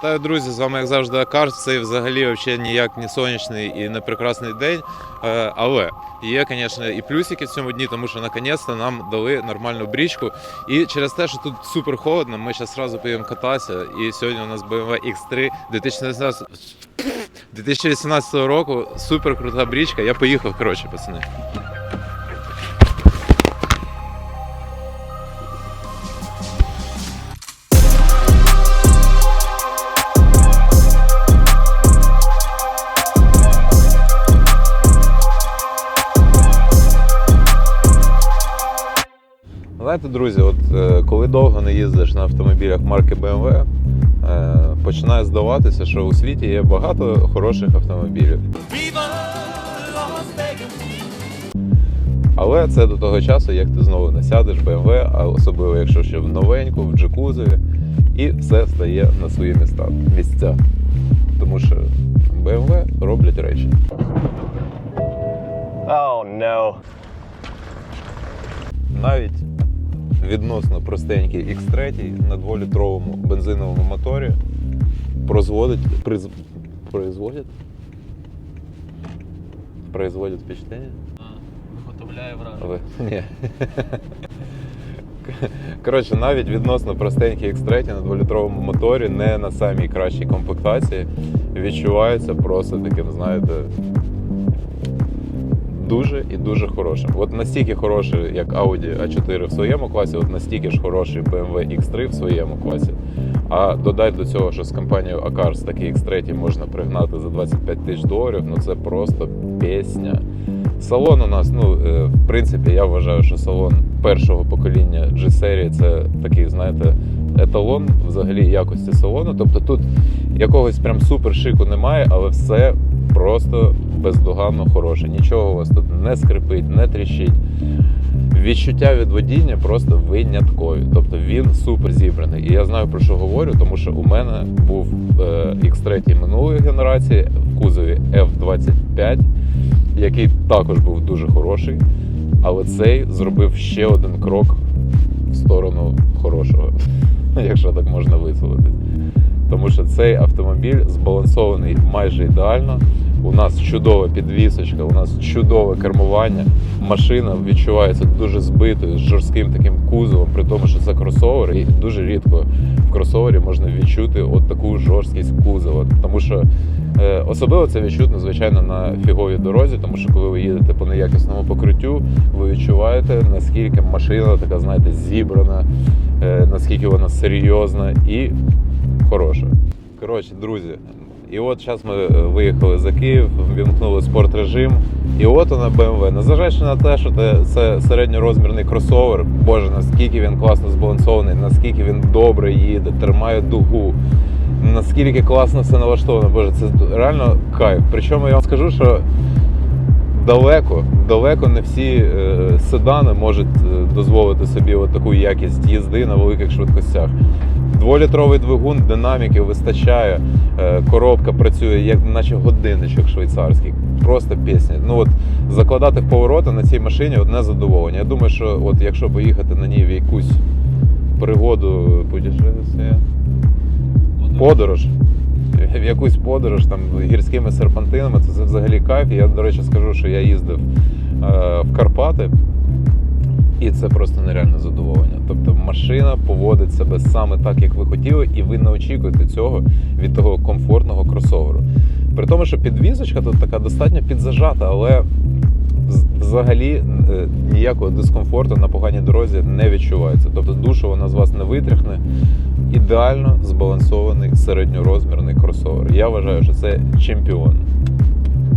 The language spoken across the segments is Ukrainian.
Вітаю, друзі! З вами, як завжди, Акар. Це взагалі взагалі ніяк не сонячний і не прекрасний день. Е, Але є, звісно, і плюсики в цьому дні, тому що наконець-то нам дали нормальну брічку. І через те, що тут супер холодно, ми зараз одразу поїдемо кататися. І сьогодні у нас BMW X3 2018, 2018 року. Супер крута брічка. Я поїхав, коротше, пацани. Знаєте, друзі, от е, коли довго не їздиш на автомобілях марки BMW, е, починає здаватися, що у світі є багато хороших автомобілів. Але це до того часу, як ти знову не сядеш BMW, а особливо якщо ще в новеньку, в джакузові, і все стає на свої міста, місця. Тому що BMW роблять речі. Oh no. Навіть відносно простенький X3 на 2-літровому бензиновому моторі прозводить, приз, производять, производять впечатлення? Виготовляє враження. Ні. Коротше, навіть відносно простенький X3 на 2-літровому моторі, не на самій кращій комплектації, відчувається просто таким, знаєте, дуже і дуже хорошим. От настільки хороший, як Audi A4 в своєму класі, от настільки ж хороший BMW X3 в своєму класі. А додай до цього, що з компанією Acars такий X3 можна пригнати за 25 тисяч доларів, ну це просто пісня. Салон у нас, ну, е, в принципі, я вважаю, що салон першого покоління G-серії це такий, знаєте, еталон взагалі якості салону. Тобто тут якогось прям супер шику немає, але все просто бездоганно хороше. Нічого у вас тут не скрипить, не тріщить. Відчуття від водіння просто виняткові. Тобто він супер зібраний. І я знаю про що говорю, тому що у мене був е, X3 минулої генерації в кузові F25, який також був дуже хороший. Але цей зробив ще один крок в сторону хорошого, якщо так можна висловитись. Тому що цей автомобіль збалансований майже ідеально. У нас чудова підвісочка, у нас чудове кермування. Машина відчувається дуже збитою, з жорстким таким кузовом, при тому, що це кросовер, і дуже рідко в кросовері можна відчути от таку жорсткість кузова. Тому що е, особливо це відчутно, звичайно, на фіговій дорозі, тому що коли ви їдете по неякісному покриттю, ви відчуваєте, наскільки машина така, знаєте, зібрана, е, наскільки вона серйозна і хороша. Коротше, друзі, і от зараз ми е, виїхали за Київ, вімкнули спортрежим. І от вона BMW. Незважаючи на те, що це середньорозмірний кросовер, боже, наскільки він класно збалансований, наскільки він добре їде, тримає дугу, наскільки класно все налаштовано. Боже, це реально кайф. Причому я вам скажу, що далеко, далеко не всі е, седани можуть е, дозволити собі таку якість їзди на великих швидкостях. Дволітровий двигун, динаміки вистачає, е, коробка працює як наче годинничок швейцарський. Просто пісня. Ну от закладати в повороти на цій машині одне задоволення. Я думаю, що от якщо поїхати на ній в якусь пригоду путешествие, подорож. В якусь подорож там гірськими серпантинами, це взагалі кайф. Я, до речі, скажу, що я їздив е, в Карпати, і це просто нереальне задоволення. Тобто машина поводить себе саме так, як ви хотіли, і ви не очікуєте цього від того комфортного кросоверу. При тому, що підвізочка тут така достатньо підзажата, але взагалі е, ніякого дискомфорту на поганій дорозі не відчувається. Тобто душу вона з вас не витряхне. Ідеально збалансований середньорозмірний кросовер. Я вважаю, що це чемпіон.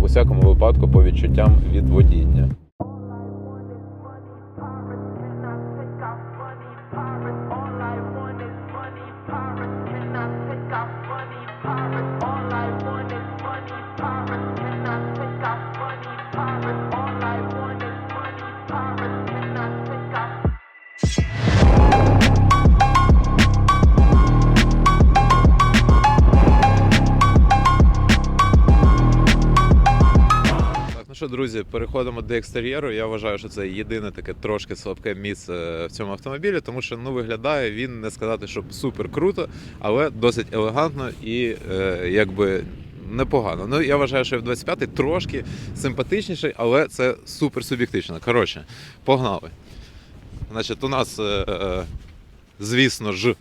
В усякому випадку по відчуттям від водіння. Що, що, друзі, переходимо до екстер'єру. Я вважаю, що це єдине таке трошки слабке місце в цьому автомобілі, тому що ну виглядає він не сказати, щоб супер круто, але досить елегантно і е, якби. Непогано. Ну я вважаю, що F25 трошки симпатичніший, але це супер суб'єктично. Коротше, погнали. Значить, у нас, е, е, звісно ж,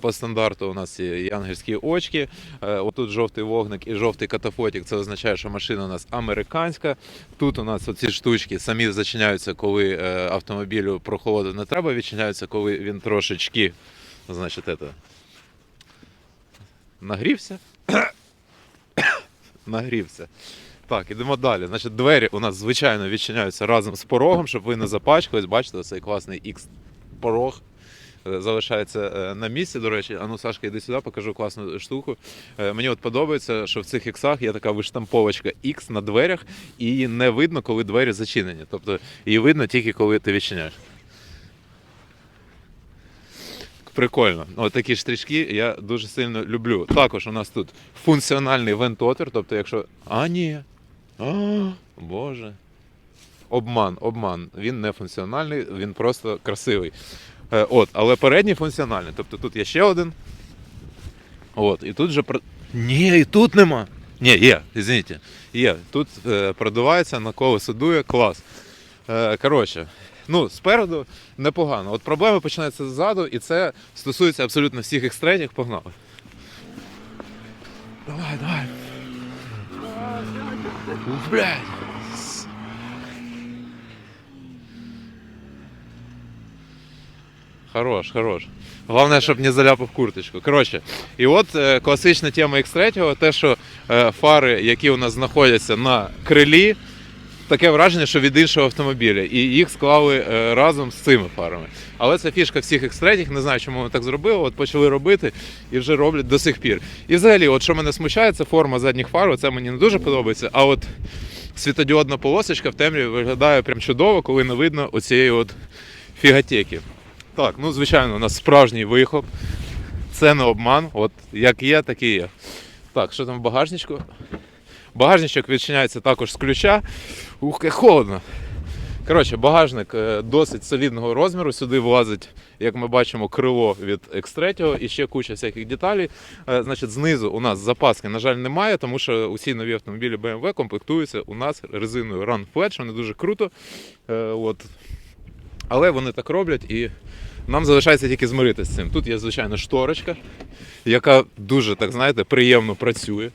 по стандарту у нас є і ангельські очки. Е, Отут жовтий вогник і жовтий катафотик. Це означає, що машина у нас американська. Тут у нас оці штучки самі зачиняються, коли е, автомобілю прохолоду не треба, відчиняються, коли він трошечки, значить, это, нагрівся. нагрівся. Так, ідемо далі. Значить, двері у нас звичайно відчиняються разом з порогом, щоб ви не запачкались. Бачите, цей класний X-порог е, залишається е, на місці. До речі, ану, Сашка, йди сюди, покажу класну штуку. Е, Мені от подобається, що в цих іксах є така виштамповочка X на дверях, і не видно, коли двері зачинені. Тобто її видно тільки коли ти відчиняєш. Прикольно. От такі штрички я дуже сильно люблю. Також у нас тут функціональний вентотер, тобто, якщо. А, ні. А, Боже. Обман, обман. Він не функціональний, він просто красивий. Е, От, але передній функціональний. Тобто тут є ще один. От, і тут же. Ні, і тут нема. Ні, є, извините. Є. Тут е, продувається, на колесо дує, клас. Е, коротше, ну, спереду непогано. От проблеми починаються ззаду, і це стосується абсолютно всіх екстремів. Погнали. Давай, давай. Блядь. Хорош, хорош. Головне, щоб не заляпав курточку. Коротше, і от е, класична тема X3, те, що е, фари, які у нас знаходяться на крилі, таке враження, що від іншого автомобіля, і їх склали е, разом з цими фарами. Але це фішка всіх X3, не знаю, чому вони так зробили. От почали робити і вже роблять до сих пір. І взагалі, от що мене смущає, це форма задніх фар. Це мені не дуже подобається. А от світодіодна полосочка в темряві виглядає прям чудово, коли не видно оцієї от фігатеки. Так, ну звичайно, у нас справжній вихоп. Це не обман. От як є, так і є. Так, що там в багажничку? Багажничок відчиняється також з ключа. Ух, як холодно. Коротше, багажник е, досить солідного розміру. Сюди влазить, як ми бачимо, крило від X3 і ще куча всяких деталей. Е, Значить, знизу у нас запаски, на жаль, немає, тому що усі нові автомобілі BMW комплектуються у нас резиною Run Flat, що дуже круто. Е, От. Але вони так роблять і нам залишається тільки змиритися з цим. Тут є, звичайно, шторочка, яка дуже, так знаєте, приємно працює.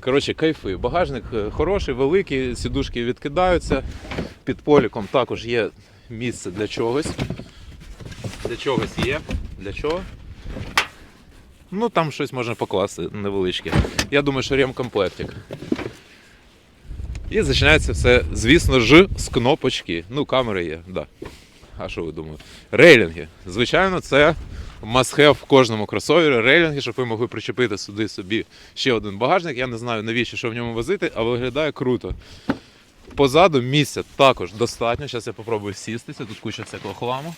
Коротше, кайфи. Багажник е, хороший, великий, сідушки відкидаються. Під поліком також є місце для чогось. Для чогось є. Для чого? Ну, там щось можна покласти невеличке. Я думаю, що ремкомплектик. І починається все, звісно ж, з кнопочки. Ну, камери є, так. Да. А що ви думаєте? Рейлінги. Звичайно, це must-have в кожному кросовері. Рейлінги, щоб ви могли причепити сюди собі ще один багажник. Я не знаю навіщо що в ньому возити, але виглядає круто. Позаду місця також достатньо. Зараз я попробую сістися. Тут куча всякого хламу.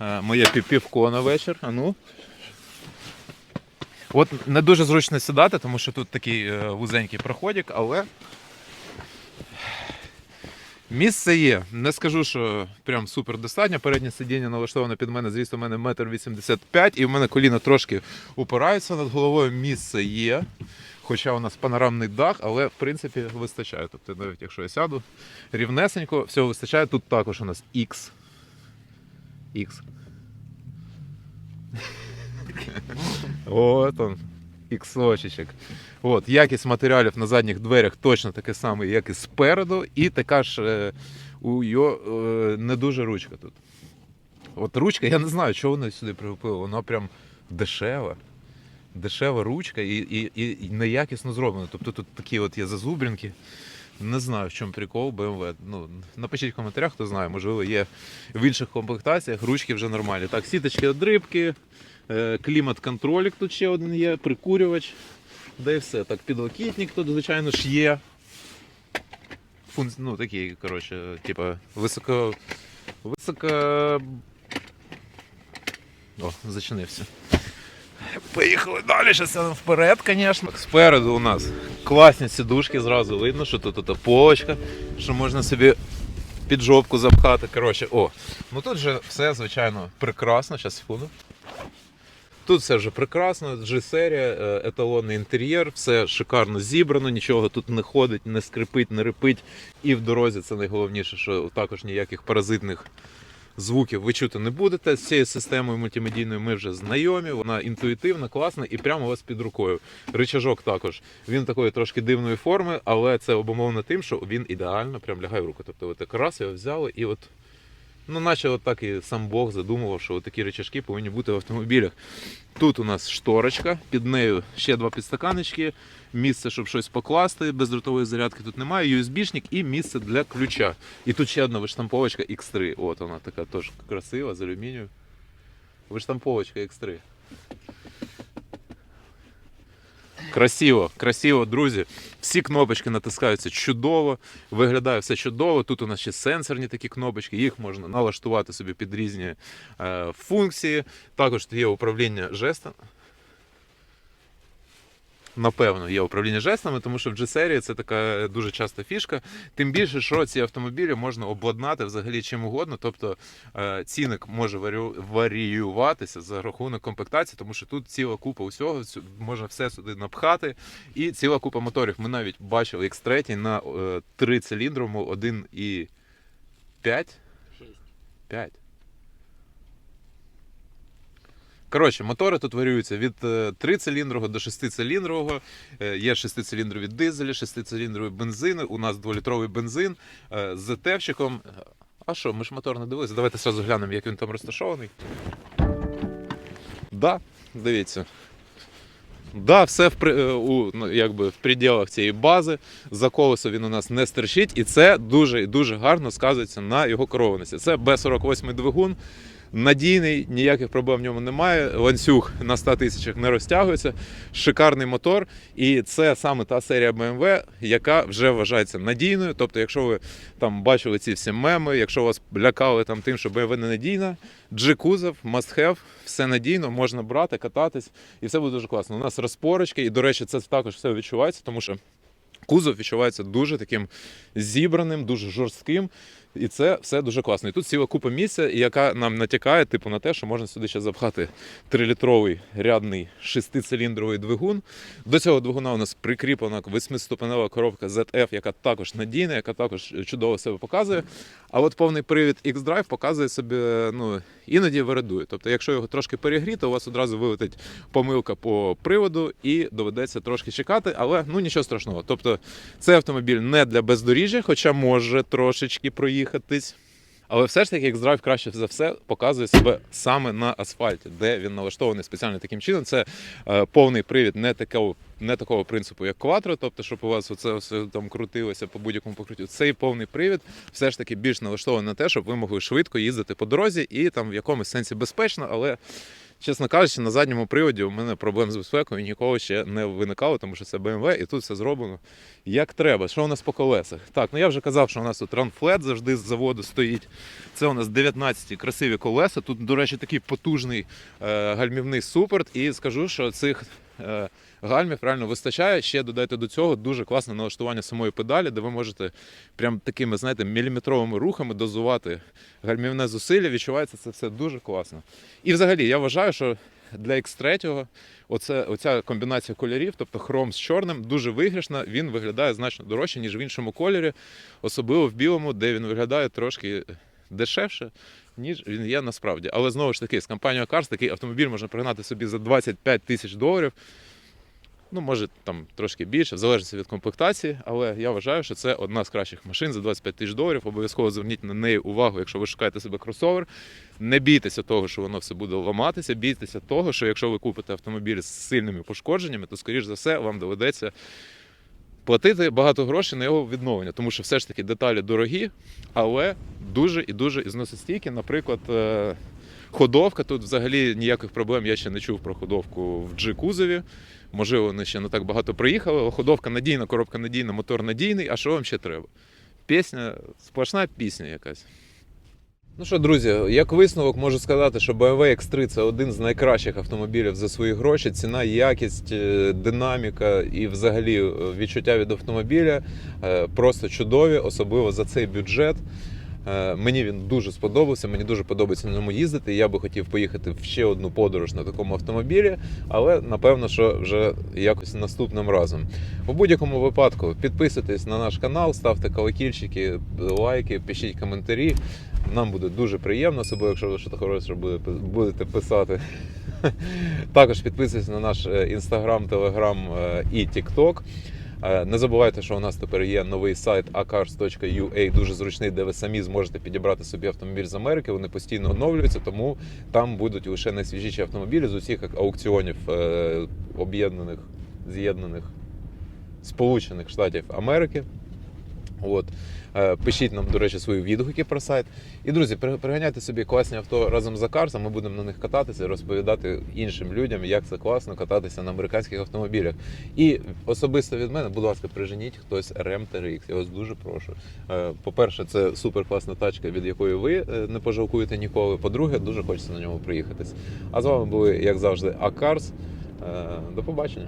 Е, Моє пів- півко на вечір. А ну. От не дуже зручно сідати, тому що тут такий е, вузенький проходик, але Місце є. Не скажу, що прям супер достатньо. Переднє сидіння налаштоване під мене, звісно, у мене метр вісімдесят п'ять, і в мене коліна трошки упираються над головою. Місце є. Хоча у нас панорамний дах, але в принципі вистачає. Тобто, навіть якщо я сяду рівнесенько, всього вистачає. Тут також у нас X. X. От он. Іксочечок. От, якість матеріалів на задніх дверях точно таке саме, як і спереду, і така ж е, у його е, не дуже ручка тут. От ручка, я не знаю, чого вони сюди прилепили, вона прям дешева. Дешева ручка і, і, і, неякісно зроблена. Тобто тут такі от є зазубринки. Не знаю, в чому прикол BMW. Ну, напишіть в коментарях, хто знає, можливо, є в інших комплектаціях, ручки вже нормальні. Так, сіточки від рибки, е, клімат-контролік тут ще один є, прикурювач. Да і все. Так, підлокітник тут, звичайно ж, є. Функц... Ну, такий, коротше, типа, високо. Високо. О, зачинився. Поїхали далі, зараз сядемо вперед, звісно. Спереду у нас класні сідушки, зразу видно, що тут, тут полочка, що можна собі під жопку запхати. Коротше, о, ну тут же все, звичайно, прекрасно. Зараз секунду. Тут все вже прекрасно, G-серія, е, еталонний інтер'єр, все шикарно зібрано, нічого тут не ходить, не скрипить, не рипить. І в дорозі це найголовніше, що також ніяких паразитних звуків ви чути не будете. З цією системою мультимедійною ми вже знайомі. Вона інтуїтивна, класна і прямо у вас під рукою. Ричажок також. Він такої трошки дивної форми, але це обумовлено тим, що він ідеально прям лягає в руку. Тобто, ви так раз його взяли і от. Ну, наче от так і сам Бог задумував, що такі речашки повинні бути в автомобілях. Тут у нас шторочка, під нею ще два підстаканочки, місце, щоб щось покласти, бездротової зарядки тут немає, USB-шник і місце для ключа. І тут ще одна виштамповочка X3. От вона така теж красива, з алюмінію. Виштамповочка X3. Красиво, красиво, друзі. Всі кнопочки натискаються чудово, виглядає все чудово. Тут у нас ще сенсорні такі кнопочки, їх можна налаштувати собі під різні е, функції. Також є управління жестом. Напевно, є управління жестами, тому що в G-серії це така дуже часта фішка. Тим більше, що ці автомобілі можна обладнати взагалі чим угодно. Тобто е, цінник може варіюватися за рахунок комплектації, тому що тут ціла купа усього, можна все сюди напхати. І ціла купа моторів. Ми навіть бачили X3 на е, трициліндровому 1,5. 6. 5. Коротше, мотори тут варіюються від 3-циліндрового до 6-циліндрового. Е, Є 6-циліндрові дизелі, 6-циліндрові бензини. У нас 2-літровий бензин е, з ЗТВчиком. А що, ми ж мотор не дивилися. Давайте одразу глянемо, як він там розташований. Да, дивіться. Да, все в, е, у, ну, якби в пределах цієї бази. За колесо він у нас не стерчить, і це дуже дуже гарно сказується на його керованості. Це Б48 двигун. Надійний, ніяких проблем в ньому немає. Ланцюг на 100 тисячах не розтягується. Шикарний мотор. І це саме та серія BMW, яка вже вважається надійною. Тобто, якщо ви там бачили ці всі меми, якщо вас лякали там тим, що BMW не надійна, G-кузов, must have, все надійно, можна брати, кататись, і все буде дуже класно. У нас розпорочки, і, до речі, це також все відчувається, тому що кузов відчувається дуже таким зібраним, дуже жорстким. І це все дуже класно. І тут ціла купа місця, яка нам натякає, типу, на те, що можна сюди ще запхати 3-літровий рядний шестициліндровий двигун. До цього двигуна у нас прикріплена 8-ступенева коробка ZF, яка також надійна, яка також чудово себе показує. А от повний привід X-Drive показує собі, ну, іноді вирадує. Тобто, якщо його трошки перегріти, у вас одразу вилетить помилка по приводу і доведеться трошки чекати, але ну нічого страшного. Тобто, цей автомобіль не для бездоріжжя, хоча може трошечки проїхатись. Але все ж таки як драйв краще за все показує себе саме на асфальті, де він налаштований спеціально таким чином. Це е, повний привід не такого, не такого принципу, як Quattro, тобто, щоб у вас оце все там крутилося по будь-якому покриттю. Цей повний привід все ж таки більш налаштований на те, щоб ви могли швидко їздити по дорозі і там в якомусь сенсі безпечно, але. Чесно кажучи, на задньому приводі у мене проблем з безпекою ніколи ще не виникало, тому що це BMW, і тут все зроблено як треба. Що у нас по колесах? Так, ну я вже казав, що у нас тут ранфлет завжди з заводу стоїть. Це у нас 19 красиві колеса. Тут, до речі, такий потужний е, гальмівний супорт. І скажу, що цих е, гальмів реально вистачає. Ще додайте до цього дуже класне налаштування самої педалі, де ви можете прям такими, знаєте, міліметровими рухами дозувати гальмівне зусилля. Відчувається це все дуже класно. І взагалі я вважаю, що для X3 оце, оця комбінація кольорів, тобто хром з чорним, дуже виграшна. Він виглядає значно дорожче, ніж в іншому кольорі, особливо в білому, де він виглядає трошки дешевше, ніж він є насправді. Але знову ж таки, з компанією Cars такий автомобіль можна пригнати собі за 25 тисяч доларів. Ну, може там трошки більше, в залежності від комплектації, але я вважаю, що це одна з кращих машин за 25 тисяч доларів. Обов'язково зверніть на неї увагу, якщо ви шукаєте себе кросовер. Не бійтеся того, що воно все буде ламатися. Бійтеся того, що якщо ви купите автомобіль з сильними пошкодженнями, то скоріш за все вам доведеться платити багато грошей на його відновлення, тому що все ж таки деталі дорогі, але дуже і дуже ізносостійкі. Наприклад, е, ходовка тут взагалі ніяких проблем я ще не чув про ходовку в G-кузові. Можливо, вони ще не так багато приїхали, ходовка надійна, коробка надійна, мотор надійний. А що вам ще треба? Пісня, сплошна пісня якась. Ну що, друзі, як висновок можу сказати, що BMW X3 це один з найкращих автомобілів за свої гроші. Ціна, якість, е, динаміка і взагалі е, відчуття від автомобіля е, просто чудові, особливо за цей бюджет. Е, Мені він дуже сподобався, мені дуже подобається на ньому їздити. Я би хотів поїхати в ще одну подорож на такому автомобілі, але напевно, що вже якось наступним разом. У будь-якому випадку підписуйтесь на наш канал, ставте колокільчики, лайки, пишіть коментарі. Нам буде дуже приємно, особливо якщо ви щось хороше будете писати. Також підписуйтесь на наш інстаграм, телеграм і тікток. Е, Не забувайте, що у нас тепер є новий сайт acars.ua, дуже зручний, де ви самі зможете підібрати собі автомобіль з Америки. Вони постійно оновлюються, тому там будуть лише найсвіжіші автомобілі з усіх аукціонів е, об'єднаних, з'єднаних Сполучених Штатів Америки. От. Е, Пишіть нам, до речі, свої відгуки про сайт. І, друзі, приганяйте собі класні авто разом з Акарсом. Ми будемо на них кататися, розповідати іншим людям, як це класно кататися на американських автомобілях. І особисто від мене, будь ласка, приженіть хтось RM TRX. Я вас дуже прошу. Е, По-перше, це супер класна тачка, від якої ви е, не пожалкуєте ніколи. По-друге, дуже хочеться на ньому приїхатись. А з вами були, як завжди, Акарс. До побачення.